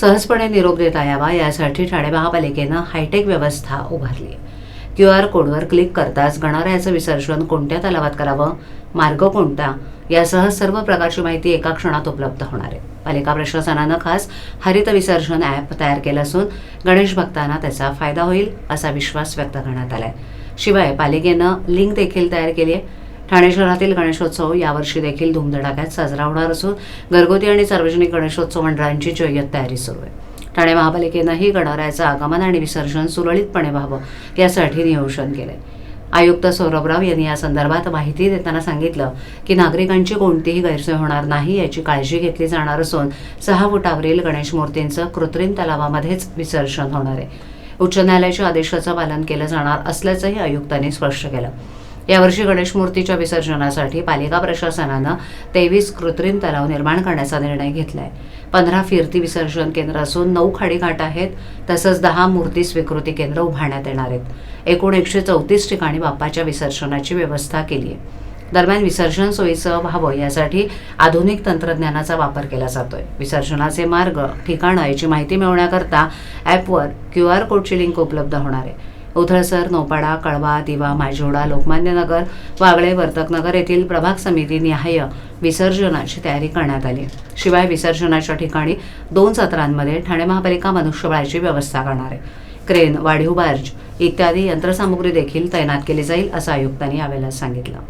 सहजपणे निरोप देता यावा. यासाठी ठाणे महापालिकेनं हायटेक व्यवस्था उभारली. क्यू आर कोडवर क्लिक करताच गणरायाचं विसर्जन कोणत्या तलावात करावं? मार्ग कोणता? यासह सर्व प्रकारची माहिती एका क्षणात उपलब्ध होणार आहे. पालिका प्रशासनानं खास हरित विसर्जन ॲप तयार केलं असून गणेश भक्तांना त्याचा फायदा होईल असा विश्वास व्यक्त करण्यात आलाय. शिवाय पालिकेनं लिंक देखील तयार केली आहे. ठाणे शहरातील गणेशोत्सव यावर्षी देखील धूमधडाक्यात साजरा होणार असून घरगुती आणि सार्वजनिक गणेशोत्सव मंडळांची जय्यत तयारी सुरू आहे. ठाणे महापालिकेनंही गणरायाचं आगमन आणि विसर्जन सुरळीतपणे व्हावं यासाठी नियोजन केलंय. आयुक्त सौरभराव यांनी या संदर्भात माहिती देताना सांगितलं की नागरिकांची कोणतीही गैरसोय होणार नाही याची काळजी घेतली जाणार असून सहा फुटावरील गणेश मूर्तींचं कृत्रिम तलावामध्येच विसर्जन होणार आहे. उच्च न्यायालयाच्या आदेशाचं पालन केलं जाणार असल्याचंही आयुक्तांनी स्पष्ट केलं. यावर्षी गणेश मूर्तीच्या विसर्जनासाठी पालिका प्रशासनानं तेवीस कृत्रिम तलाव निर्माण करण्याचा निर्णय घेतलाय. पंधरा फिरती विसर्जन केंद्र असून नऊ खाडीघाट आहेत तसंच दहा मूर्ती स्वीकृती केंद्र उभारण्यात येणार आहेत. एकूण एकशे चौतीस ठिकाणी बाप्पाच्या विसर्जनाची व्यवस्था केली आहे दरम्यान विसर्जन सोयीचं व्हावं यासाठी आधुनिक तंत्रज्ञानाचा वापर केला जातोय. विसर्जनाचे मार्ग ठिकाणं याची माहिती मिळवण्याकरता ॲपवर क्यू आर कोडची लिंक उपलब्ध होणार आहे. उथळसर नोपाडा कळवा दिवा माजिवडा लोकमान्य नगर वागळे वर्तकनगर येथील प्रभाग समिती निहाय विसर्जनाची तयारी करण्यात आली. शिवाय विसर्जनाच्या ठिकाणी दोन सत्रांमध्ये ठाणे महापालिका मनुष्यबळाची व्यवस्था करणार आहे. क्रेन वाढीव बार्ज इत्यादी यंत्रसामुग्री देखील तैनात केली जाईल असं आयुक्तांनी यावेळेला सांगितलं.